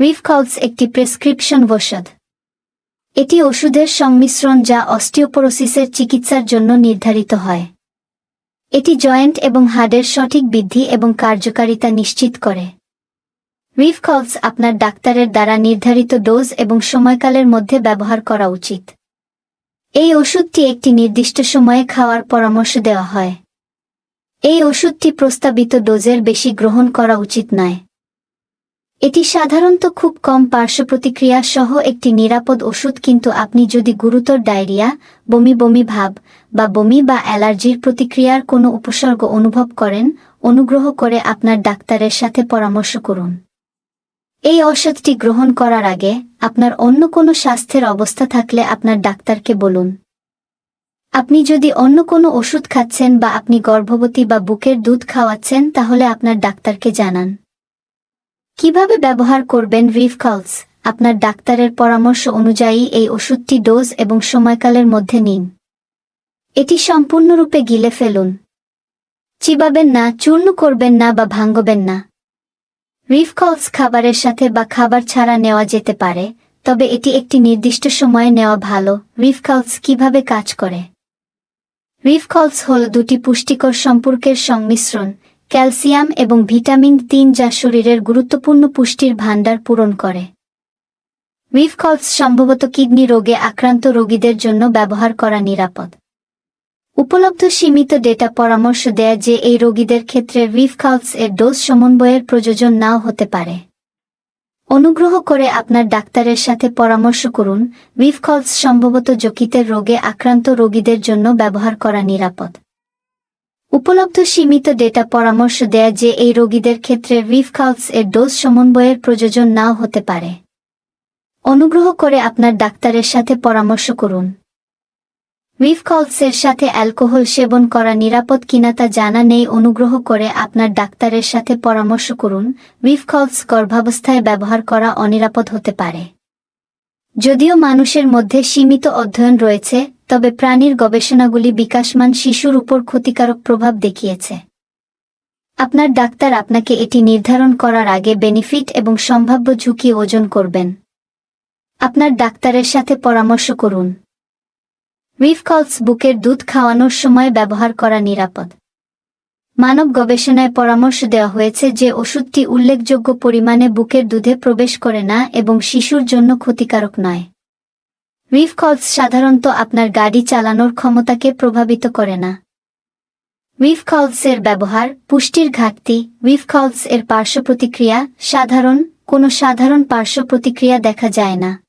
রিফকলস একটি প্রেসক্রিপশন ওষুধ এটি ওষুধের সংমিশ্রণ যা অস্টিওপোরোসিসের চিকিৎসার জন্য নির্ধারিত হয়। এটি জয়েন্ট এবং হাড়ের সঠিক বৃদ্ধি এবং কার্যকারিতা নিশ্চিত করে। রিফকলস আপনার ডাক্তারের দ্বারা নির্ধারিত ডোজ এবং সময়কালের মধ্যে ব্যবহার করা উচিত। এই ওষুধটি একটি নির্দিষ্ট সময়ে খাওয়ার পরামর্শ দেওয়া হয়। এই ওষুধটি প্রস্তাবিত ডোজের বেশি গ্রহণ করা উচিত নয়। এটি সাধারণত খুব কম পার্শ্ব প্রতিক্রিয়া সহ একটি নিরাপদ ওষুধ, কিন্তু আপনি যদি গুরুতর ডায়রিয়া, বমি বমি ভাব বা বমি বা অ্যালার্জির প্রতিক্রিয়ার কোনো উপসর্গ অনুভব করেন, অনুগ্রহ করে আপনার ডাক্তারের সাথে পরামর্শ করুন। এই ঔষধটি গ্রহণ করার আগে আপনার অন্য কোনো স্বাস্থ্যের অবস্থা থাকলে আপনার ডাক্তারকে বলুন। আপনি যদি অন্য কোনো ওষুধ খাচ্ছেন বা আপনি গর্ভবতী বা বুকের দুধ খাওয়াচ্ছেন, তাহলে আপনার ডাক্তারকে জানান। কীভাবে ব্যবহার করবেন রিফকলস আপনার ডাক্তারের পরামর্শ অনুযায়ী এই ওষুধটি ডোজ এবং সময়কালের মধ্যে নিন। এটি সম্পূর্ণরূপে গিলে ফেলুন। চিবাবেন না, চূর্ণ করবেন না বা ভাঙ্গবেন না। রিফকলস খাবারের সাথে বা খাবার ছাড়া নেওয়া যেতে পারে, তবে এটি একটি নির্দিষ্ট সময়ে নেওয়া ভালো। রিফকলস কীভাবে কাজ করে? রিফকলস হল দুটি পুষ্টিকর সম্পর্কের সংমিশ্রণ ক্যালসিয়াম এবং ভিটামিন তিন যা শরীরের গুরুত্বপূর্ণ পুষ্টির ভাণ্ডার পূরণ করে। রিফকলস সম্ভবত কিডনি রোগে আক্রান্ত রোগীদের জন্য ব্যবহার করা নিরাপদ। উপলব্ধ সীমিত ডেটা পরামর্শ দেয় যে এই রোগীদের ক্ষেত্রে রিফকলস এর ডোজ সমন্বয়ের প্রয়োজন নাও হতে পারে। অনুগ্রহ করে আপনার ডাক্তারের সাথে পরামর্শ করুন রিফকলস সম্ভবত যকৃতের রোগে আক্রান্ত রোগীদের জন্য ব্যবহার করা নিরাপদ। উপলব্ধ সীমিত ডেটা পরামর্শ দেয় যে এই রোগীদের ক্ষেত্রে রিফকলস এর ডোজ সমন্বয়ের প্রয়োজন নাও হতে পারে। অনুগ্রহ করে আপনার ডাক্তারের সাথে পরামর্শ করুন। রিফকলসের সাথে অ্যালকোহল সেবন করা নিরাপদ কিনা তা জানা নেই। অনুগ্রহ করে আপনার ডাক্তারের সাথে পরামর্শ করুন। রিফকলস গর্ভাবস্থায় ব্যবহার করা অনিরাপদ হতে পারে। যদিও মানুষের মধ্যে সীমিত অধ্যয়ন রয়েছে তবে প্রাণীর গবেষণাগুলি বিকাশমান শিশুর উপর ক্ষতিকারক প্রভাব দেখিয়েছে। আপনার ডাক্তার আপনাকে এটি নির্ধারণ করার আগে বেনিফিট এবং সম্ভাব্য ঝুঁকি ওজন করবেন। আপনার ডাক্তারের সাথে পরামর্শ করুন। রিফকলস বুকের দুধ খাওয়ানোর সময় ব্যবহার করা নিরাপদ। মানব গবেষণায় পরামর্শ দেওয়া হয়েছে যে ওষুধটি উল্লেখযোগ্য পরিমাণে বুকের দুধে প্রবেশ করে না এবং শিশুর জন্য ক্ষতিকারক নয়। রিফকলস সাধারণত আপনার গাড়ি চালানোর ক্ষমতাকে প্রভাবিত করে না। রিফকলস এর ব্যবহার, পুষ্টির ঘাটতি রিফকলস এর পার্শ্ব প্রতিক্রিয়া সাধারণ, কোনো সাধারণ পার্শ্ব প্রতিক্রিয়া দেখা যায় না।